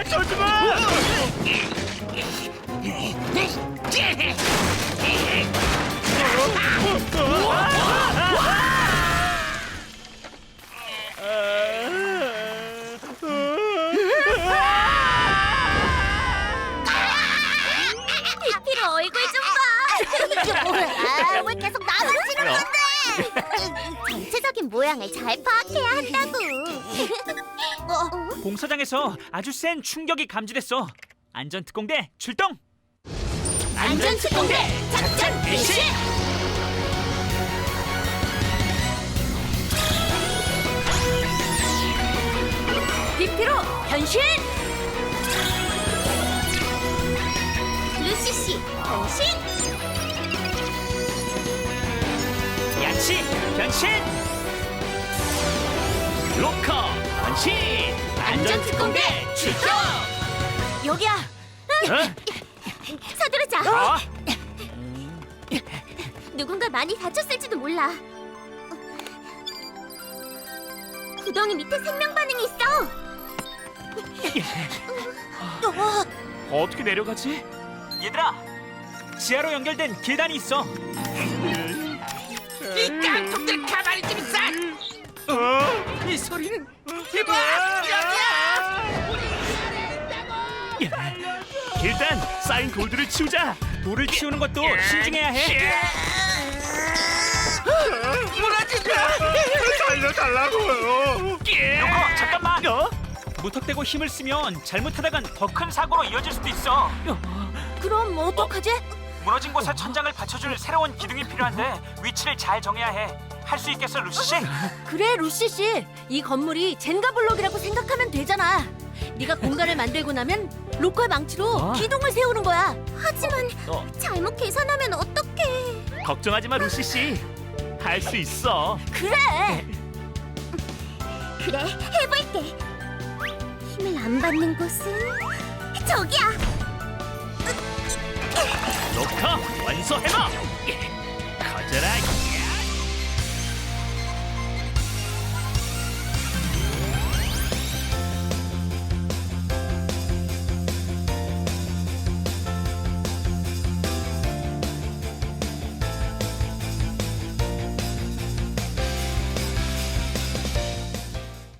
아, 쏘지 마! 피피로 얼굴 좀 봐. 이게 뭐야? 왜 계속 나만 치는 건데? 전체적인 모양을 잘 파악해야 한다고. 어? 공사장에서 아주 센 충격이 감지됐어. 안전특공대 출동! 안전특공대 작전 개시. 피피로 변신. 루시 씨 변신. 야치 변신! 로커 변신! 안전특공대 출동! 여기야. 어? 서두르자. 어? 누군가 많이 다쳤을지도 몰라. 구덩이 밑에 생명 반응이 있어. 어, 어떻게 내려가지? 얘들아! 지하로 연결된 계단이 있어. 이 깡통들 가만히 좀 있어! 어? 이 소리는 이봐! 여기야! 일단 쌓인 골드를 치우자. 돌을 치우는 것도 신중해야 해. 무너진다! 살려달라고요. 로커 잠깐만. 어? 무턱대고 힘을 쓰면 잘못하다간 더 큰 사고로 이어질 수도 있어. 그럼 어떡하지? 무너진 곳에 천장을 받쳐줄 새로운 기둥이 필요한데 위치를 잘 정해야 해. 할 수 있겠어, 루시 씨? 그래 루시 씨, 이 건물이 젠가 블록이라고 생각하면 되잖아. 네가 공간을 만들고 나면 로컬 망치로 어? 기둥을 세우는 거야. 하지만 어, 잘못 계산하면 어떡해? 걱정하지 마, 루시 씨. 할 수 있어. 그래. 그래, 해볼게. 힘을 안 받는 곳은 저기야. 로커 완소 해봐.